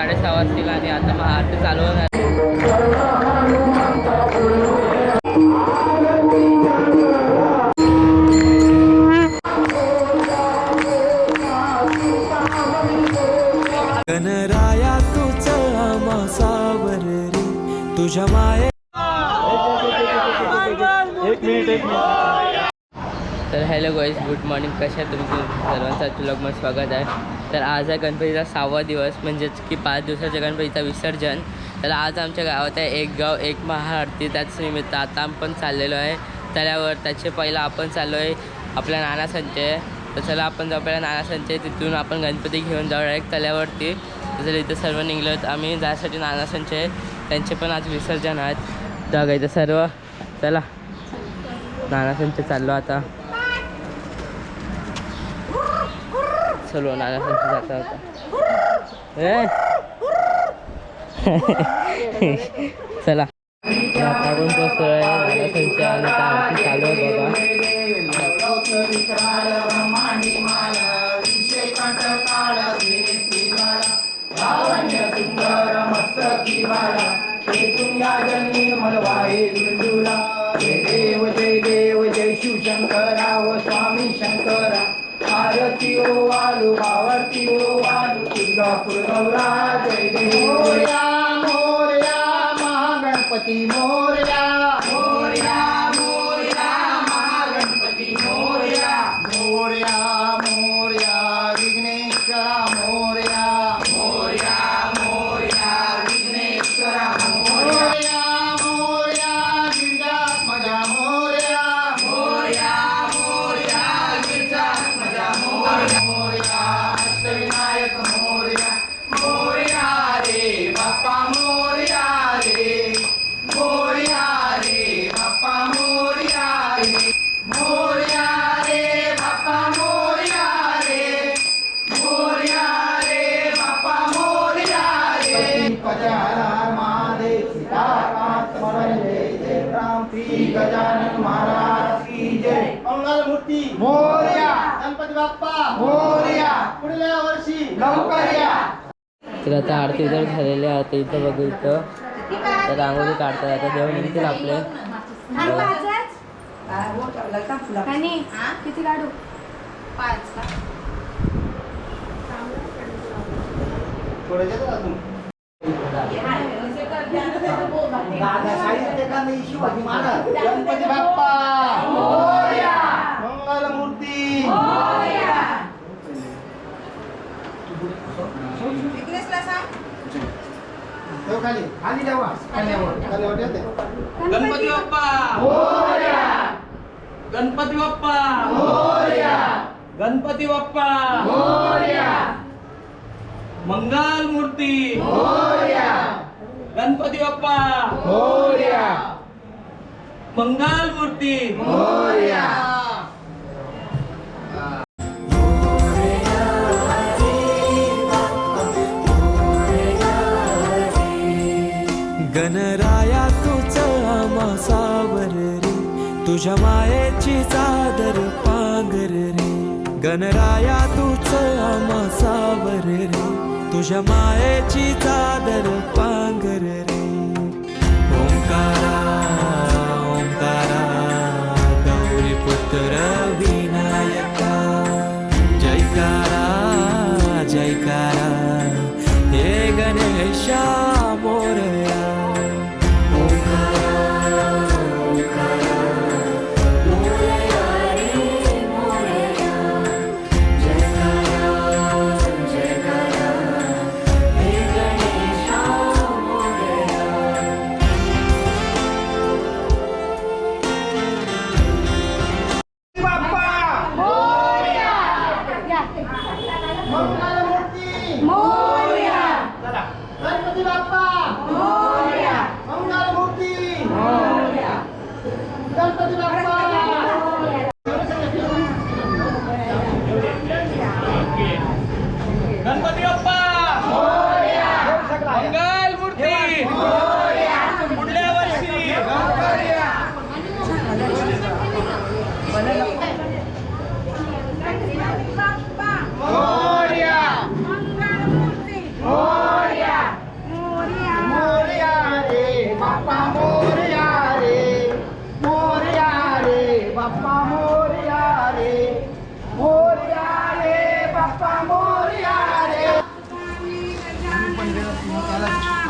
साडेसहा वाजतील आणि आता मग आरती चालू होणार कशा आहे तुम्ही सर्वांचं ब्लॉगमध्ये स्वागत आहे. तर आज आहे गणपतीचा सहावा दिवस म्हणजेच की पाच दिवसाच्या गणपतीचं विसर्जन. तर आज आमच्या गावात आहे एक गाव एक महाआरती. त्याच निमित्त आता आपण चाललेलो आहे. तळ्यावर त्याचे पहिला आपण चाललो आहे आपल्या नाना संचय तर चला आपण जाऊ पहिला नाना संचय तिथून आपण गणपती घेऊन जाऊ डायरेक्ट तळ्यावरती तर इथं सर्व निघलो आम्ही जायसाठी नाना संचय त्यांचे पण आज विसर्जन आहेत. जागायचं इथं सर्व? चला. नाना संचय चाललो आता. चलो नाना संच जाता होता. ए? चला. आता आपण पोचतोय नाना संच आणि आता आरती चालू आहे बाबा. वालू आरती ओ वालू तुळजापूर गौरा जय देव मोरया मोरया महागणपती मोर्या. गजानन महाराज की जय. मंगल मूर्ती. मोरया. गणपती बाप्पा. मोरया. पुढल्या वर्षी. लवकर या तर आता आरती जर झालेली आहे. आता इथं बघू इथं. तर रांगोळी काढतात आता जेवण निघतील आपले. किती काढू पाच का? शिवाजी महाराज गणपती बाप्पा. मंगल मूर्ती खाली खाली गणपती बाप्पा. मोरया गणपती बाप्पा. गणपती बाप्पा मोरया मंगल मूर्ती मोरया. गणपती बाप्पा. मोरया. मंगल मूर्ती मोरया. गणराया तुझ आमासावर रे. तुझ्या मायेची चादर पांगर रे. गणराया तुझ आमासावर रे. तुझ्या मायेची चादर पांघर रे. ओंकार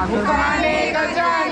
아, 가고 가네. 가자.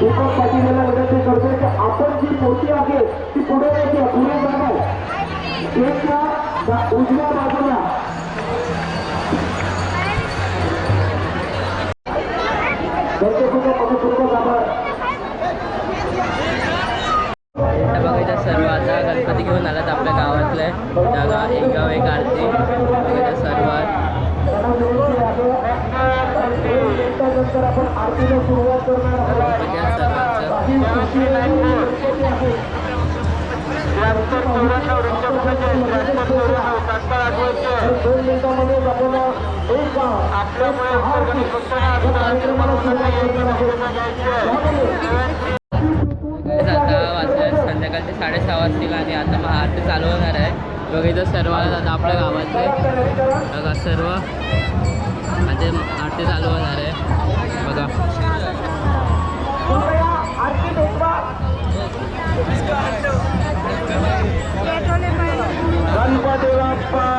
दीपक पाटील यांना विनंती करतोय की आपण जी मूर्ती आहे ती पुढे यायची पुढे जाणार. उजव्या बाजूला. सर्व आता गणपती घेऊन आलात आपल्या गावातले. जागा एक गाव एक आरती. बघा इथं सर्व. त्यानंतर आपण आरतीला सुरुवात करणार आता वाजले संध्याकाळचे साडेसहा वाजतील आणि आता महाआरती आरती चालू होणार आहे. बघा इथं सर्व आता आपल्या गावातले. बघा सर्व. आता आरती चालू होणार आहे. बघा. गणपती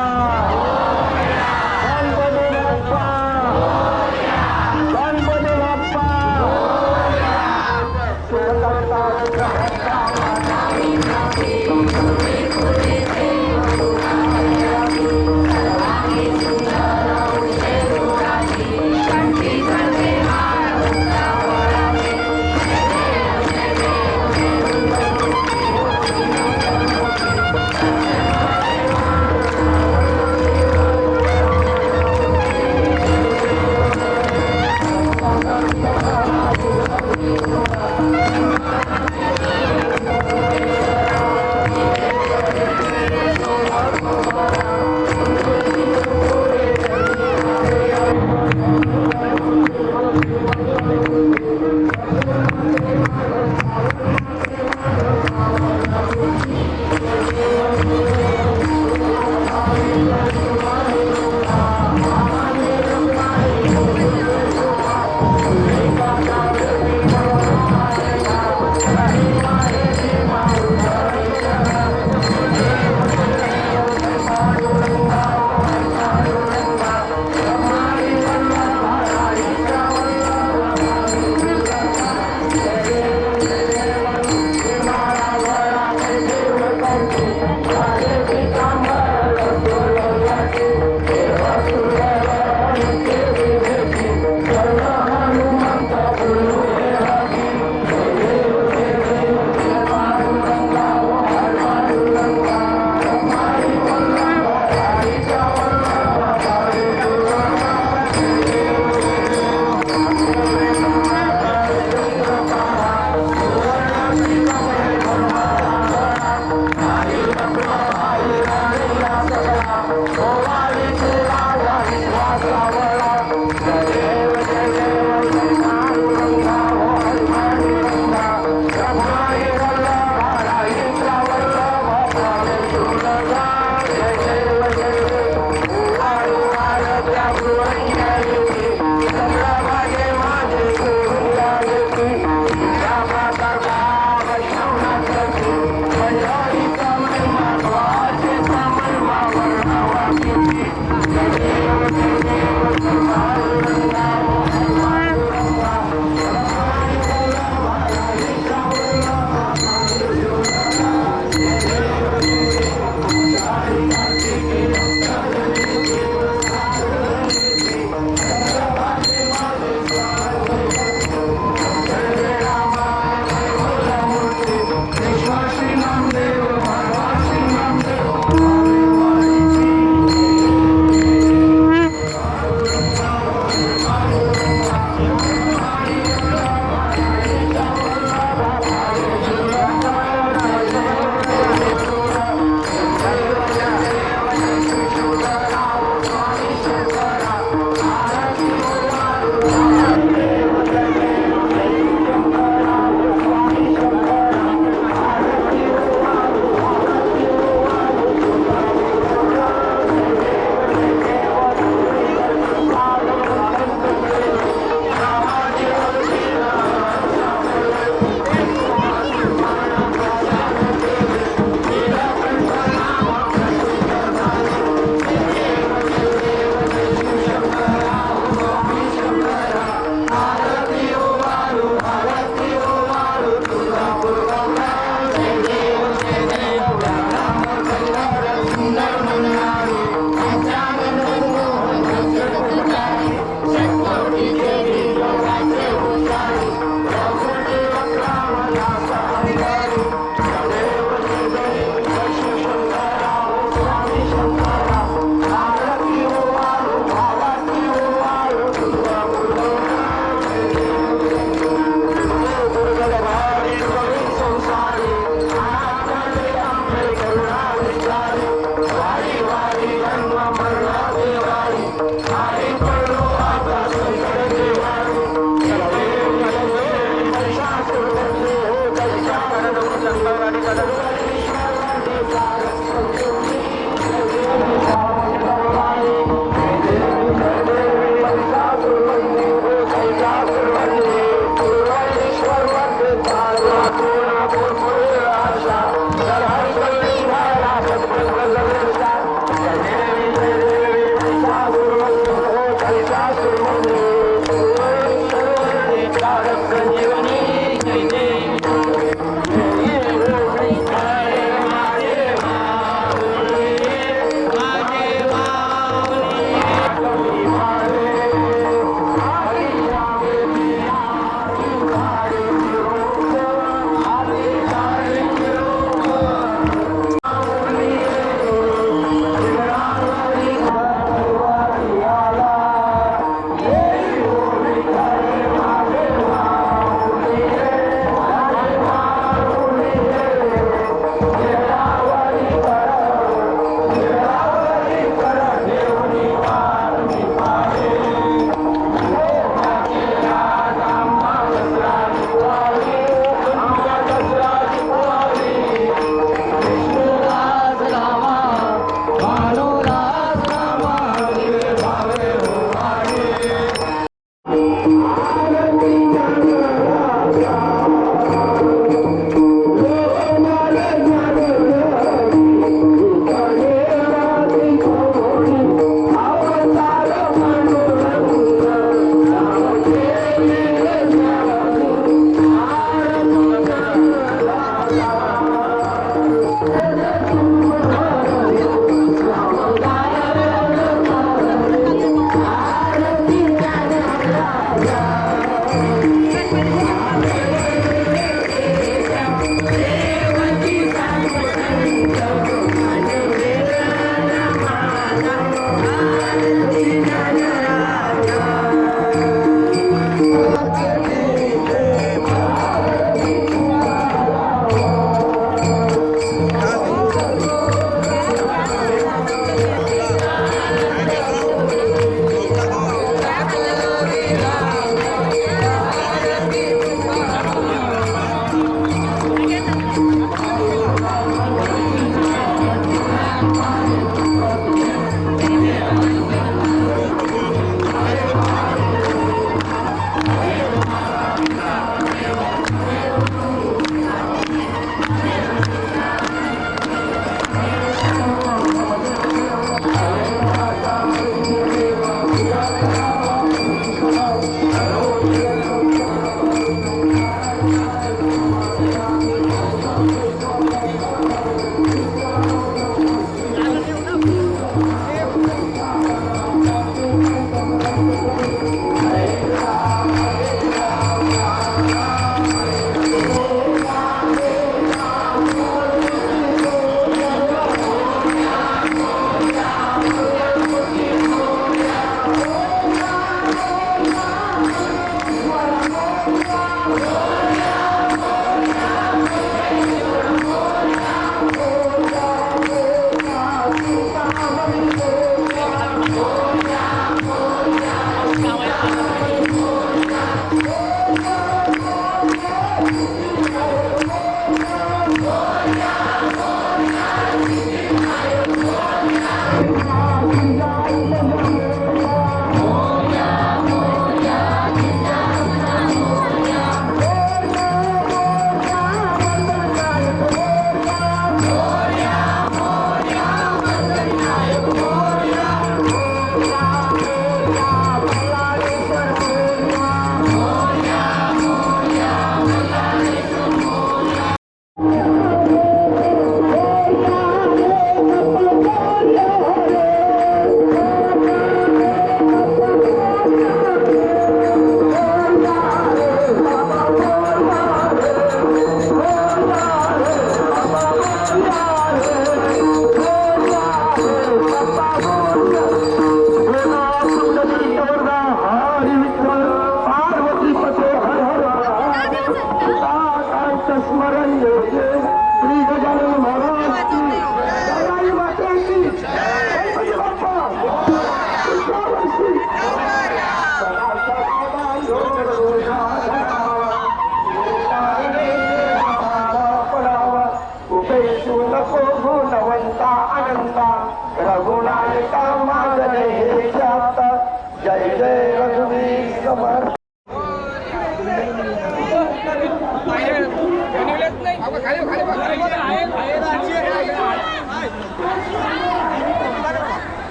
স্মরণীয়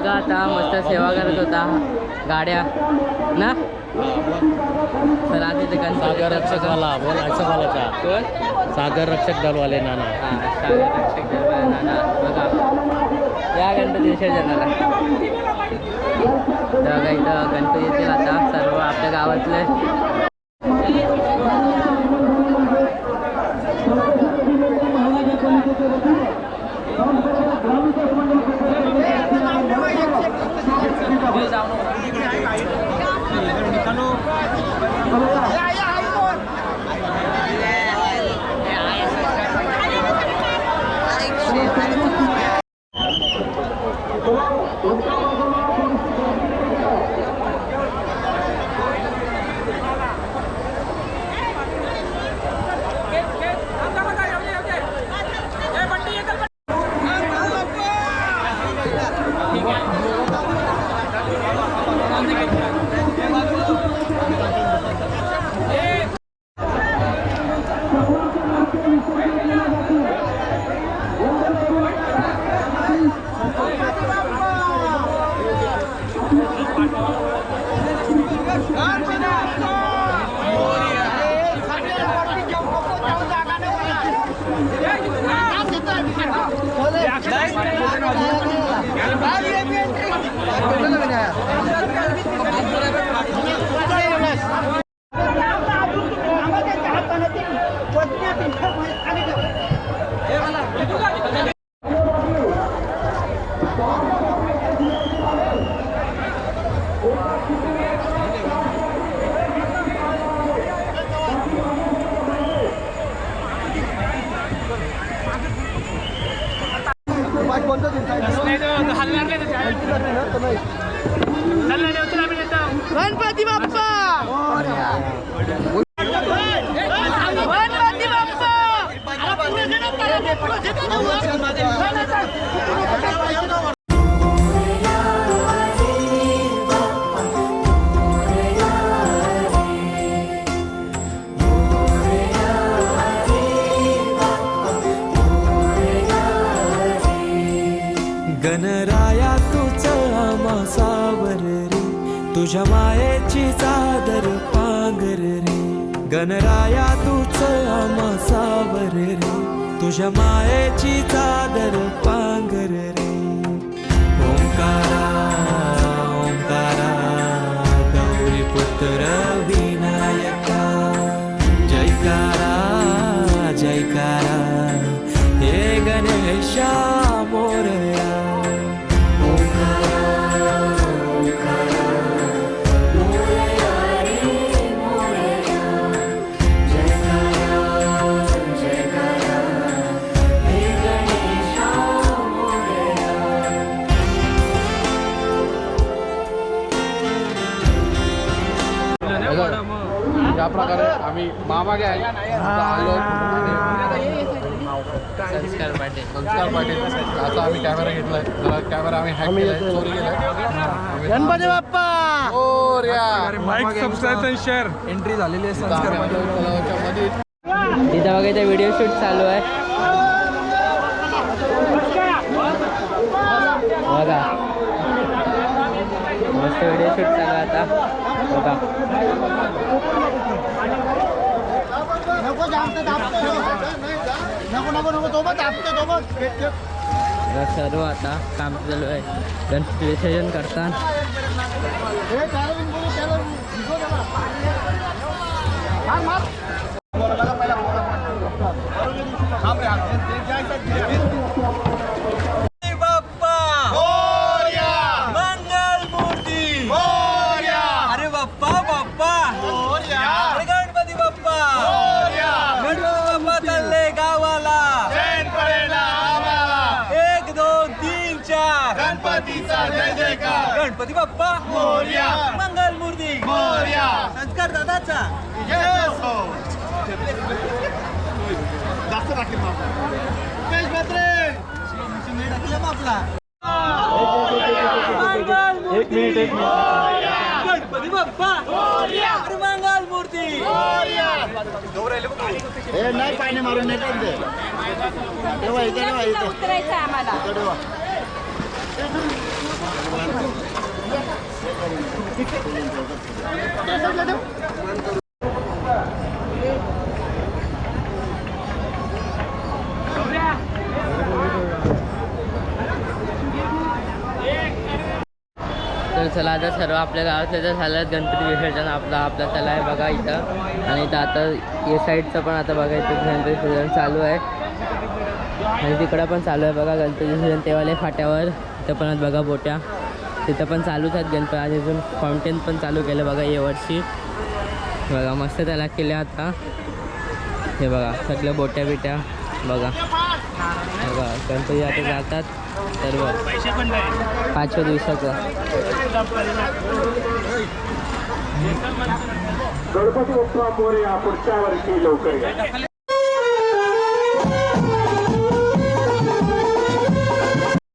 बघा आता मस्त सेवा करत होता. गाड्या. ना? तर इथे गणपती सागर रक्षक वाला बोलायचं बोलायचा. कोण? सागर रक्षक दलवाले नाना. हा सागर रक्षक दरबार नाना. बघा. या गणपती विसर्जनाला तर इथं गणपती येतील आता सर्व आपल्या गावातले. गणपती तुझ्या मायेची चादर पांगर रे गणराया तुझ आम्हा सावर रे तुझ्या मायेची चादर पांगर रे ओंकारा ओंकारा गौरी पुत्र विनायका जयकारा जयकारा हे गणेशा आम्ही मामागे आहे संस्कार पाटील संस्कार पाटील आता आम्ही कॅमेरा घेतलाय. जरा कॅमेरा आम्ही हॅक केलाय. चोरी केलाय. Ganpati Bappa! Subscribe share entry झालेली आहे संस्कार मध्ये तिथं बघा इथं व्हिडिओ शूट चालू आहे. बघा. मस्त व्हिडिओ शूट चालू आहे आता. बघा. सर्व आता काम चालू आहे. गणपती विसर्जन करतात हे गणपतीचा जय जयकार. गणपती बाप्पा. मंगल मूर्ती. संस्कार दादाचा. एक मिनिट एक मिनिट. गणपती बाप्पा. अरे मंगल मूर्ती. हे नाही पाणी मारून नाही तर चला आता सर्व आपल्या गावातले तर झालं गणपती विसर्जन आपला आपला चला आहे बघा इथं. आणि इथं आता या साईडचं पण आता बघा इथं गणपती विसर्जन चालू आहे. आणि तिकडं पण चालू आहे बघा गणपती विसर्जन. तेवाले फाट्यावर तिथं पण आहेत बघा बोट्या. तिथं पण चालूच आहेत गणपती. आज अजून फाउंटेन पण चालू केलं बघा यावर्षी बघा मस्त त्याला केल्या आता. हे बघा सगळ्या बोट्या बिट्या बघा. बघा गणपती आता जातात. सर्व पाचव्या दिवसाचं. गणपती बाप्पा मोरया पुढच्या वर्षी लवकर